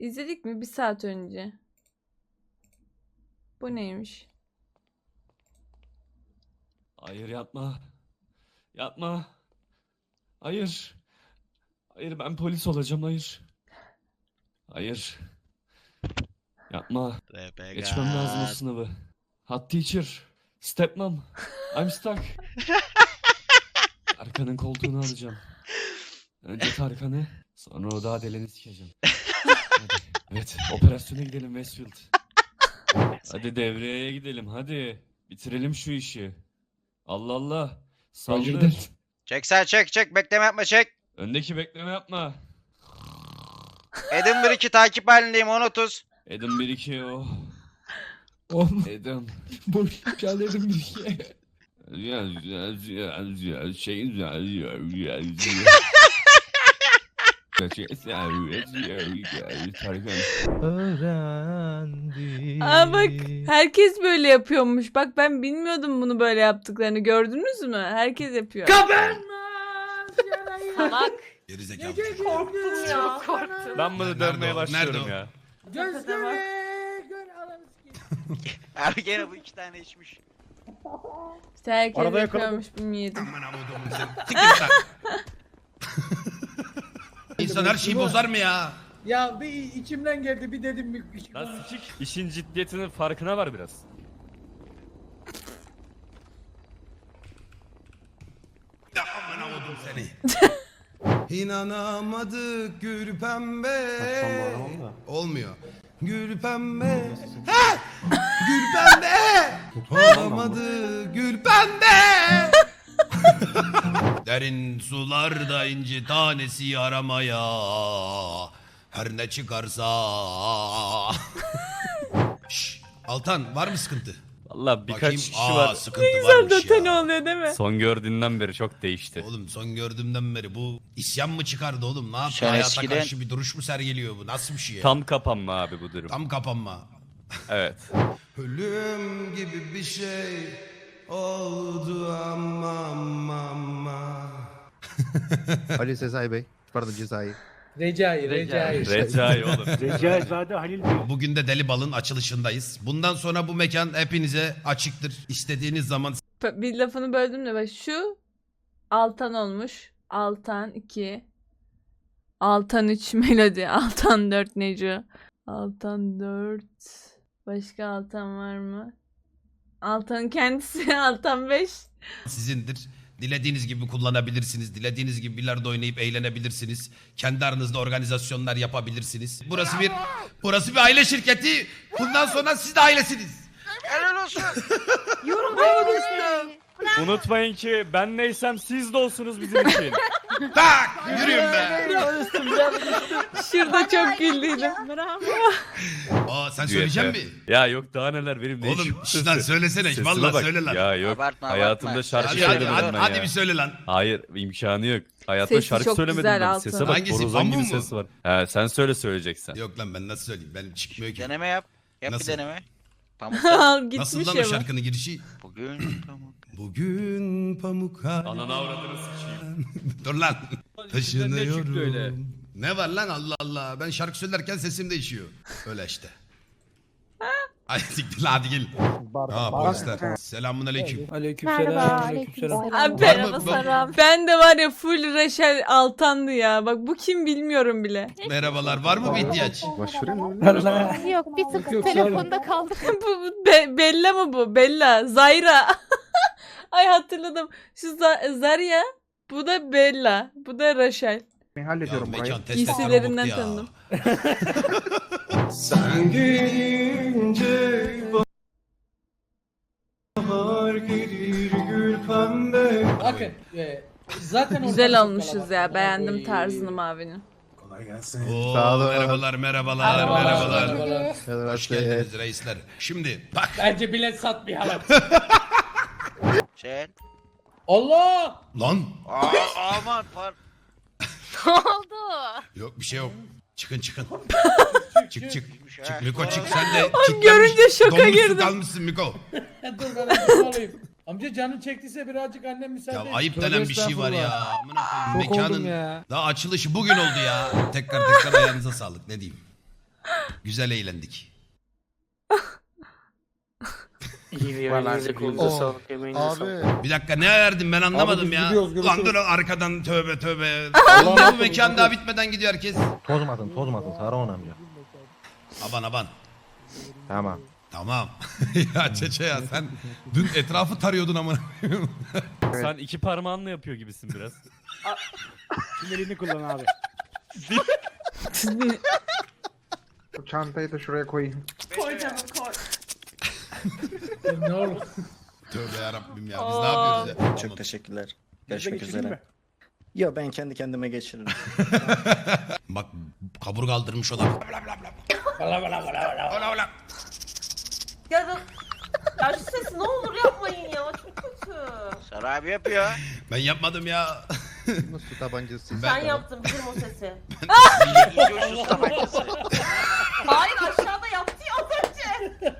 İzledik mi? Bir saat önce. Bu neymiş? Hayır yapma. Yapma. Hayır. Hayır ben polis olacağım hayır. Hayır. Yapma. Geçmem lazım o sınavı. Hot teacher. Stepmom. I'm stuck. Tarkan'ın koltuğunu alacağım. Önce Tarkan'ı, sonra o daha deleni sikeceğim. Evet, operasyona gidelim Westfield. Hadi devreye gidelim, hadi. Bitirelim şu işi. Allah Allah. Saldır. Çek sen çek çek bekleme yapma çek. Öndeki bekleme yapma. Edim 1-2 takip halindeyim 10-30. Edim 1-2 o. Oğlum Edim. boş kaldırdım bir şey. Şey Öğrendim. Aa bak herkes böyle yapıyormuş. Bak ben bilmiyordum bunu böyle yaptıklarını. Gördünüz mü? Herkes yapıyor. Salak. Gerizekalı. Korktum ya. Korktum. Ben bunu o? başlıyorum ya. Göz göre. Abi gene bu iki tane içmiş. İşte herkes Arada yapıyormuş bilmiyordum. Aman avudumun sen. Siktir. İnsan her şeyi bozar mı ya? Ya bir içimden geldi bir dedim bir Lan sikik. İşin ciddiyetinin farkına var biraz. Aman avudum seni. İnanamadık gül pembe. Olmuyor. Gül pembe. Ha! Gül pembe. Olamadı gül pembe. Derin sularda inci tanesi aramaya. Her ne çıkarsa. Şş, Altan var mı sıkıntı? Valla birkaç Bakayım. kişi Aa, var. sıkıntı varmış Zaten ya. oluyor değil mi? Son gördüğünden beri çok değişti. Oğlum son gördüğümden beri bu isyan mı çıkardı oğlum? Ne yaptı? Hayata eskiden- karşı bir duruş mu sergiliyor bu? Nasıl bir şey ya? Tam kapanma abi bu durum. Tam kapanma. Evet. Ölüm gibi bir şey oldu ama ama ama. Ali Sezai Bey. Pardon Cezai. Recai, Recai. Recai oğlum. Recaizade Halil Bey. Bugün de Deli Bal'ın açılışındayız. Bundan sonra bu mekan hepinize açıktır. İstediğiniz zaman Bir lafını böldüm de bak şu Altan olmuş. Altan 2. Altan 3 Melodi. Altan 4 Neco. Altan 4. Başka Altan var mı? Altan'ın kendisi Altan 5. sizindir. Dilediğiniz gibi kullanabilirsiniz. Dilediğiniz gibi bilardo oynayıp eğlenebilirsiniz. Kendi aranızda organizasyonlar yapabilirsiniz. Burası bir burası bir aile şirketi. Bundan sonra siz de ailesiniz. Helal olsun. Unutmayın ki ben neysem siz de olsunuz bizim için. Tak! Yürüyün be. Şurada çok güldüydüm. Aa sen söyleyecek misin? Ya yok daha neler benim ne işim Oğlum lan söylesene. Sesime Vallahi bak. söyle lan. Ya yok. Abartma, Hayatımda şarkı Hadi hadi, söylemedim hadi, ben hadi ya. bir söyle lan. Hayır imkanı yok. Hayatımda Sesi şarkı çok söylemedim güzel ben. Altın. Sese bak Hangisi, borazan gibi Pamu mu? ses var. He, sen söyle söyleyeceksen. Yok lan ben nasıl söyleyeyim? Benim çıkmıyor ki. Deneme yap. Yap Nasıl? bir deneme. Pamuk. Nasıl lan o şarkının girişi? Bugün pamuk. Bugün pamuk Ananı avradını sıçayım. Dur lan. Taşınıyorum. Ne var lan Allah Allah. Ben şarkı söylerken sesim değişiyor. Öyle işte. Ay siktir lan hadi gel. Aa polisler. Selamun aleyküm. Aleykümselam. Aleykümselam. Abi Var mı? Var- ben de var ya full Reşel Altan'dı ya. Bak bu kim bilmiyorum bile. Merhabalar var mı bir ihtiyaç? Başvurayım mı? Yok bir tık yok, telefonda kaldık. bu bu Be- Bella mı bu? Bella. Zayra. Ay hatırladım. Şu Za- Zarya. Bu da Bella. Bu da Rachel. Ben Ya hallediyorum burayı. mekan test Giysilerinden tanıdım. Sen gelince Bakın e, zaten Güzel olmuşuz ya. Beğendim tarzını mavinin. Kolay gelsin. Oo, Sağ olun. merhabalar merhabalar Merhabalar, merhabalar. merhabalar. Merhaba, Hoş geldiniz reisler. Şimdi bak Bence bilet satmayalım. Şey. Allah! lan. Aa, aman par. ne oldu? Yok bir şey yok. Çıkın çıkın. çık çık. Çık Miko çık sen de. görünce kitlenmiş, şoka donmuşsun girdim. kalmışsın Miko. Dur ben alayım. Amca canın çektiyse birazcık annem müsaade Ya et. ayıp denen bir şey var ya. Amına koyayım. Şok oldum Mekanın ya. daha açılışı bugün oldu ya. Tekrar tekrar ayağınıza sağlık ne diyeyim. Güzel eğlendik. İyi bir elinize kolunuza sağlık sağlık. Abi. Bir dakika ne verdim ben anlamadım biz ya. gidiyoruz, görüşürüz. dur arkadan tövbe tövbe. Allah'ım ne bu mekan daha bitmeden gidiyor herkes. Tozmasın tozmasın Saruhan amca. Aban aban. Tamam. Tamam. ya Çeçe ya sen dün etrafı tarıyordun amına. Sen iki parmağınla yapıyor gibisin biraz. Elini kullan abi. Bu çantayı da şuraya koyayım. ne olur. tövbe yarabbim ya biz ne yapıyoruz ya? Çok teşekkürler. Görüşmek üzere. mi? Yo ben kendi kendime geçiririm. Bak kabur kaldırmış olabilir. Bala bala bala bala. Ola ola. Ya da ya şu sesi ne olur yapmayın ya çok kötü. Sarı abi yapıyor. Ben yapmadım ya. Nasıl su tabancası? Ben- Sen yaptın bizim o sesi. Uçsuz tabancası. Hayır aşağıda yaptı ya az önce.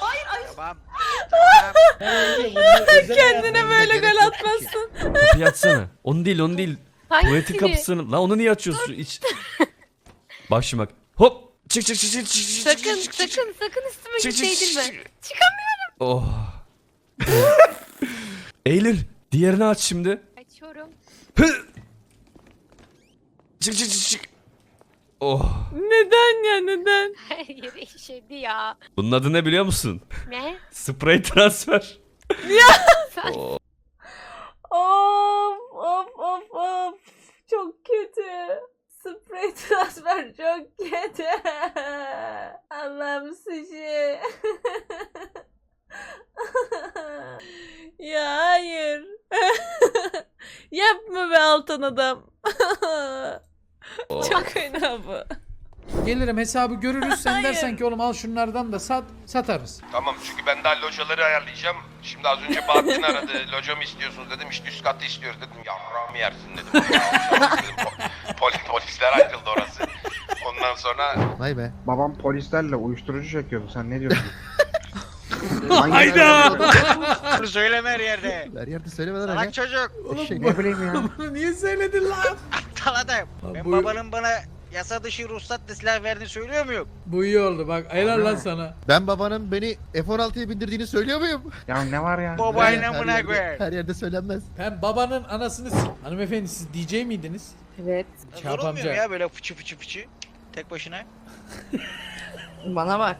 Hayır ay Tamam. Tamam. Kendine böyle gol atmazsın. Kapıyı açsana. Onu değil onu değil. Tuvaletin Hangisini? kapısını. Lan onu niye açıyorsun? İç. Bak şimdi bak. Hop. Çık çık çık çık çık çık. Sakın çık, çık, çık. sakın sakın üstüme Çık, çık, gitseydin çık, çık. Çıkamıyorum. Oh. Eylül. Diğerini aç şimdi. Açıyorum. Hı. Çık çık çık çık. Oh. Neden ya neden? Her yere işedi ya. Bunun adı ne biliyor musun? Ne? Spray transfer. Sen Oh. Of of of of. Çok kötü. Transfer çok kötü. Allah'ım sushi. ya hayır. Yapma be altan adam. çok fena bu. Gelirim hesabı görürüz sen Hayır. dersen ki oğlum al şunlardan da sat satarız. Tamam çünkü ben daha locaları ayarlayacağım. Şimdi az önce Bahattin aradı. Locamı istiyorsunuz dedim. İşte üst katı istiyoruz dedim. Yarrağımı yersin dedim. dedim. Po- Poli, polisler ayrıldı orası. Ondan sonra... Vay be. Babam polislerle uyuşturucu çekiyordu. Sen ne diyorsun? Hayda! Bunu söyleme her yerde. Her yerde söylemeden Salak aga. çocuk. Eşek. ne bileyim ya. Bunu niye söyledin lan? Aptal adam. Ben buyur. babanın bana yasa dışı ruhsatla silah verdiğini söylüyor muyum? Bu iyi oldu bak helal lan sana. Ben babanın beni F-16'ya bindirdiğini söylüyor muyum? Ya ne var ya? Baba Her- yine her buna yerde-. Her yerde söylenmez. Ben babanın anasını s- Hanımefendi siz DJ miydiniz? Evet. Çarp Durulmuyor amca. ya böyle fıçı fıçı fıçı. Tek başına. Bana bak.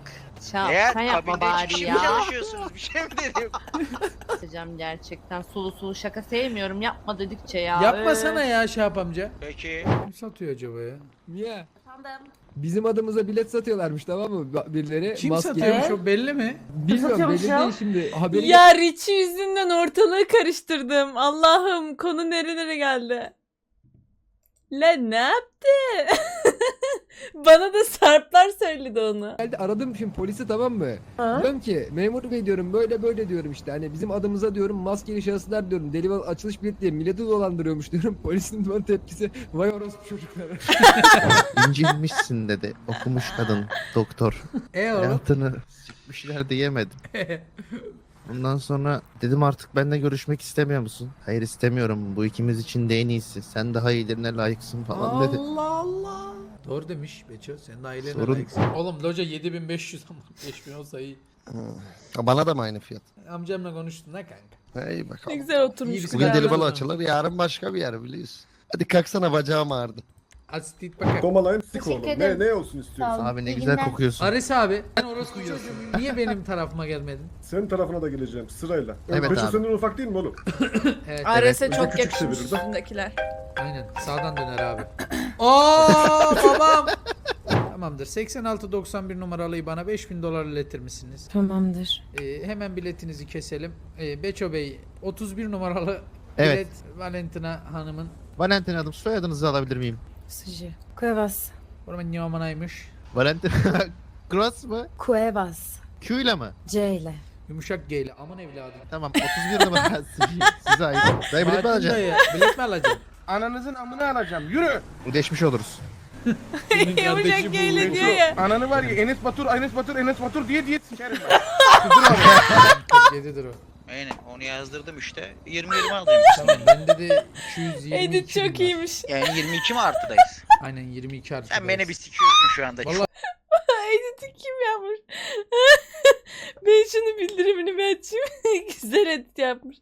Şap, Eğer sen yapma kabinde iki bari kişi mi ya. çalışıyorsunuz? Bir şey mi dedim? Hocam gerçekten sulu sulu şaka sevmiyorum. Yapma dedikçe ya. Yapmasana ya Şahap amca. Peki. Kim satıyor acaba ya? Niye? Efendim? Bizim adımıza bilet satıyorlarmış tamam mı Ba- birileri? Kim Maske- satıyormuş o belli mi? Bilmiyorum satıyormuş belli ya? değil şimdi. Haberi Ya Richie yüzünden ortalığı karıştırdım. Allah'ım konu nerelere geldi. Lan ne yaptı? Bana da Sarplar söyledi onu. geldi aradım şimdi polisi tamam mı? Diyorum ki memur bey diyorum böyle böyle diyorum işte hani bizim adımıza diyorum maskeli şahıslar diyorum deli bal- açılış bilet diye milleti dolandırıyormuş diyorum. Polisin bana tepkisi vay orospu çocukları. İncinmişsin dedi. Okumuş kadın. Doktor. E oğlum. Hayatını sikmişler diyemedim. Ondan sonra dedim artık benimle görüşmek istemiyor musun? Hayır istemiyorum. Bu ikimiz için de en iyisi. Sen daha iyilerine layıksın falan dedi. Allah Allah. Doğru demiş Beço. Sen de ailene Sorun- layıksın. Oğlum loca 7500 ama 5000 olsa iyi. Ha, Bana da mı aynı fiyat? Amcamla konuştun ha kanka. Hey Ne bakalım. güzel oturmuş. İyi bir Bugün deli ben- balı açılır, yarın başka bir yer biliyorsun. Hadi kalksana bacağım ağrıdı. Astit bakar. Domalayın Teşekkür ederim. Ne, olsun istiyorsun? Abi ne İyi güzel kokuyorsun. Ares abi. Sen orospu çocuğum. Niye benim tarafıma gelmedin? Senin tarafına da geleceğim sırayla. Evet Beşo abi. senden ufak değil mi oğlum? Evet. Ares'e Evet, çok küçük yakışmış üstündekiler. Aynen. Sağdan döner abi. Oo babam. Tamamdır. 8691 numaralı bana 5000 dolar iletir misiniz? Tamamdır. Ee, hemen biletinizi keselim. Ee, Beço Bey 31 numaralı Evet. bilet Valentina Hanım'ın. Valentin adım soyadınızı alabilir miyim? Sıcı. Cuevas. Oranın yamanaymış. Valentin Cross mı? Cuevas. Q ile mi? C ile. Yumuşak G ile. Aman evladım. Tamam 31 numara size ait. Dayı bilet mi alacaksın? dayı, Bilet mi alacaksın? Ananızın amını alacağım yürü. Geçmiş oluruz. Yumuşak geyle diyor ya. Ananı var ya Enes Batur, Enes Batur, Enes Batur diye diye sikerim ben. 47'dir o. Aynen onu yazdırdım işte. 20-20 aldım. Tamam bende de 222 Edit bin çok var. iyiymiş. Yani 22 mi artıdayız? Aynen 22 artı. Sen beni bir sikiyorsun şu anda. Vallahi yapmış. ben şunu bildirimini bir açayım. Güzel edit yapmış.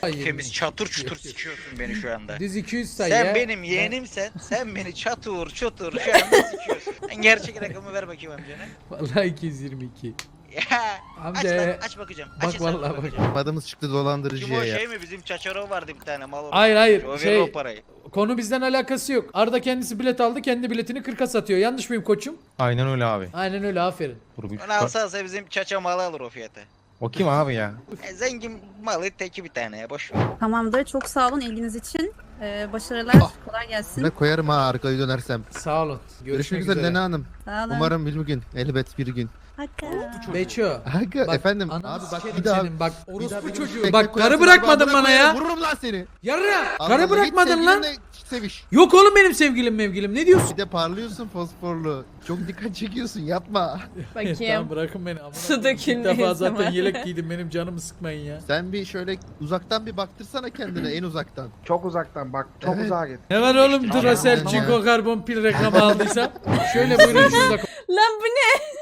Hayır. Temiz çatır çutur sikiyorsun beni şu anda. Düz 200 say Sen ya. benim yeğenimsen sen beni çatır çutur şu anda sikiyorsun. Sen gerçek rakamı ver bakayım amcana. Vallahi 222. Aç lan aç bakacağım. Bak aç hesabını vallahi bak. bakacağım. Adımız çıktı Kim o dolandırıcıya ya. şey mi bizim Çaçaro vardı bir tane mal Hayır hayır O verir şey o parayı. konu bizden alakası yok. Arda kendisi bilet aldı kendi biletini 40'a satıyor. Yanlış mıyım koçum? Aynen öyle abi. Aynen öyle aferin. Onu alsa alsa bizim Çaça malı alır o fiyata. O kim abi ya? E, zengin malı teki bir tane ya boş ver. Tamamdır. Çok sağ olun ilginiz için. Ee, başarılar. Ah. Kolay gelsin. Ne koyarım ha arkayı dönersem. Sağ olun. Görüşmek üzere Lena Hanım. Sağ olun. Umarım bir gün, elbet bir gün. Hakkı. Beço. Aga Bak, efendim. Abi bak bir daha. senin bak bir daha orospu çocuğu. Bak karı bırakmadın bana ya. Vururum lan seni. Yarra. Karı bırakmadın lan. Seviş. Yok oğlum benim sevgilim mevgilim. Ne diyorsun? Bir de parlıyorsun fosforlu. Çok dikkat çekiyorsun yapma. Bakayım. tamam bırakın beni. Su dökülmeyin defa zaten yelek giydim benim canımı sıkmayın ya. Sen bir şöyle uzaktan bir baktırsana kendine en uzaktan. Çok uzaktan bak. Çok Evet. uzağa git. Ne var oğlum Duracell. Çinko karbon pil reklamı aldıysam? Şöyle buyurun şurada. Lan bu ne?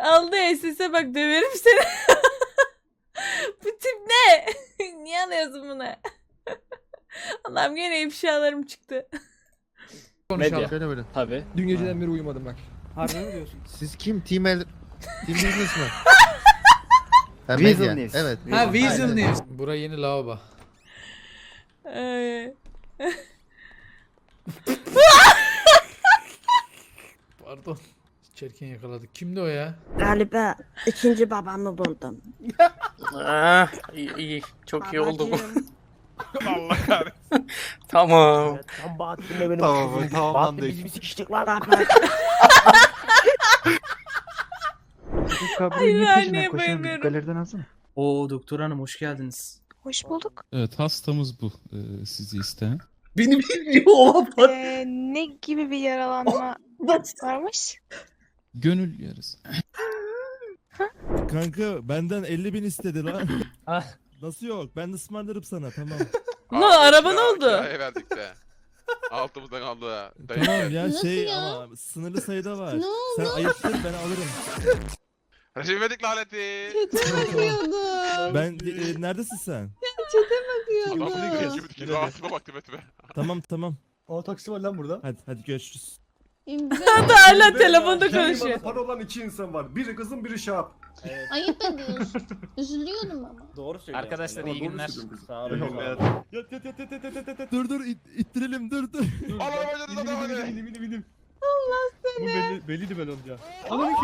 Aldı SS'e bak döverim seni. bu tip ne? Niye alıyorsun bunu? Allah'ım gene ifşalarım çıktı. konuşalım. Şöyle böyle. Tabii. Dün geceden beri uyumadım bak. Harbi mi diyorsun? Siz kim? Team El... Team Business mı? Ha, Weasel medya. News. Evet. Ha Weasel Aynen. News. Bura yeni lavabo. Ay. Pardon. Çerken yakaladık. Kimdi o ya? Galiba ikinci babamı buldum. Ah, iyi, iyi. Çok iyi oldu bu. Allah kahretsin. Tamam. Tam Bahattin'le benim Tamam, kızım. tamam, Bahattin anladık. biz bir sıkıştık lan. Hayır anneye bayılıyorum. Galeriden alsana. Oo doktor hanım hoş geldiniz. Hoş bulduk. Evet hastamız bu. Ee, sizi isteyen. Benim bilmiyorum. Ee, ne gibi bir yaralanma varmış? Gönül yarısı. Kanka benden 50 bin istedi lan. Ah. Nasıl yok? Ben ısmarlarım sana tamam. Ne araba ne oldu? verdik de. Altımızdan aldı. Tamam ya şey ama sınırlı sayıda var. Sen ayıptır ben alırım. Recep İvedik laneti. Ben e, neredesin sen? Adamı ne görüyor şimdi? Gidip ağzıma baktım etime. Tamam tamam. O taksi var lan burada. Hadi hadi görüşürüz. Hadi hala telefonda konuşuyor. para olan iki insan var. Biri kızım biri şap. Ayıp ediyorsun. Üzülüyorum ama. Doğru söylüyorsun. Arkadaşlar, iyi günler. Sağ olun. Yat yat yat yat yat yat yat yat. Dur dur it, ittirelim dur dur. Al arabacınıza devam edin. Binim binim binim. Allah seni. Bu belli, belliydi ben olunca. Anladın ki.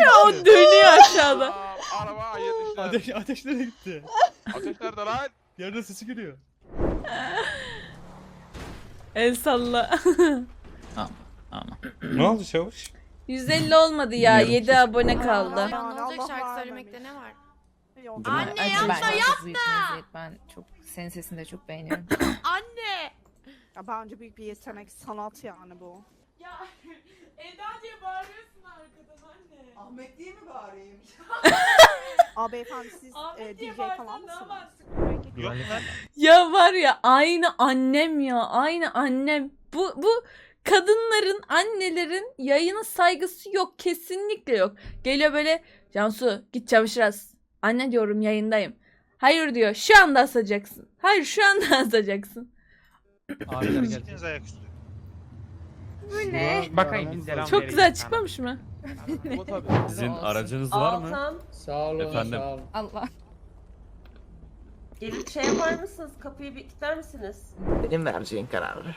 Ya o dönüyor aşağıda. Araba. Ateş, ateş nereye gitti? Ateş nerede lan? Yerden sesi geliyor. El salla. Ne oldu çavuş? 150 olmadı ya. 7 abone kaldı. ne olacak şarkı söylemekte ne var? Anne yapma, yapma. Ben çok senin sesini de çok beğeniyorum. Anne! Ya bence büyük bir yetenek, sanat yani bu. Ya Eda diye bağırıyorsun. Ahmet diye mi bağırayım? Aa beyefendi siz e, DJ falan mısınız? Yok lan. Ya var ya aynı annem ya aynı annem. Bu bu kadınların annelerin yayına saygısı yok kesinlikle yok. Geliyor böyle Cansu git çamaşır as. Anne diyorum yayındayım. Hayır diyor şu anda asacaksın. Hayır şu anda asacaksın. Siktiniz ayaküstü. Bu ne? Bakayım selam Çok güzel çıkmamış mı? Sizin aracınız var mı? Altan, Sağ olun Efendim? sağ olun. Allah. gelip şey yapar mısınız? Kapıyı bir kilitler misiniz? Benim vereceğin kararı.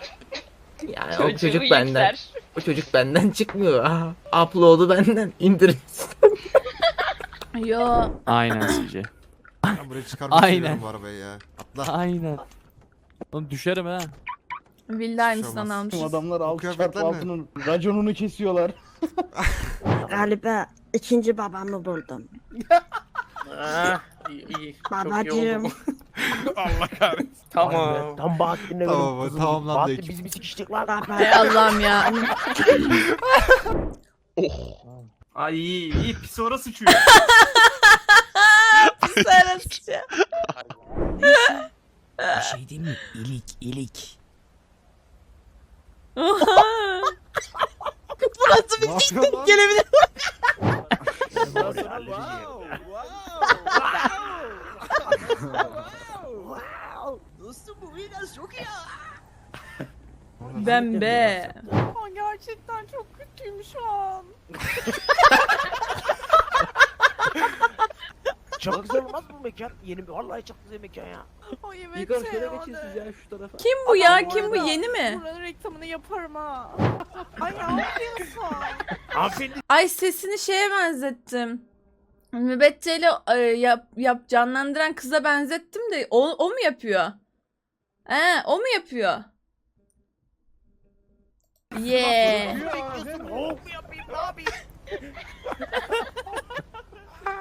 Yani o çocuk benden. O çocuk benden çıkmıyor. Aha, upload'u benden indirin. Yo. Aynen sizce. Ben buraya çıkarmak Aynen. istiyorum bu arabayı ya. Atla. Aynen. Oğlum düşerim ha. Villa aynısından almışız. Adamlar aldı kıyafetler çarpı ne? altının raconunu kesiyorlar. Galiba ikinci babamı buldum. Ah, iyi, iyi. Babacığım. Allah kahretsin. Tamam. Tam Bahattin'le benim Tamam, kızım. tamamlandı Bahattin ekip. biz bir sıkıştık lan. Hay Allah'ım ya. Ay iyi, iyi pis orası sıçıyor. Sarısça. şey diyeyim mi? İlik, ilik. Burası bir dik gelebilir. Dostum bu biraz çok iyi. Ben be. Gerçekten çok kötüyüm şu an. Çok güzel olmaz mı bu mekan? Yeni bir vallahi çok güzel mekan ya. Ay evet Yukarı ya, şöyle geçin siz ya şu tarafa. Kim bu ya? Adam Kim bu? Yeni mi? Buranın reklamını yaparım ha. Ay ne yapıyorsun? Hanımefendi Ay sesini şeye benzettim. Mübette'yle e, yap, yap, canlandıran kıza benzettim de o, o mu yapıyor? He, o mu yapıyor? Yeah. bekliyorsun. Oh mu yapayım ne yapayım?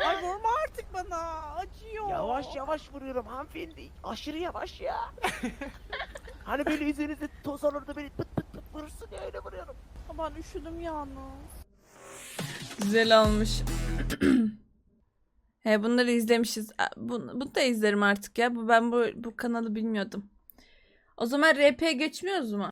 Ay vurma artık bana. Acıyor. Yavaş yavaş vuruyorum hanımefendi. Aşırı yavaş ya. hani böyle üzerinizde toz olur da böyle pıt pıt pıt vurursun ya öyle vuruyorum. Ben üşüdüm yalnız. Güzel olmuş. He bunları izlemişiz. Bunu, bunu da izlerim artık ya. Bu ben bu bu kanalı bilmiyordum. O zaman RP geçmiyoruz mu?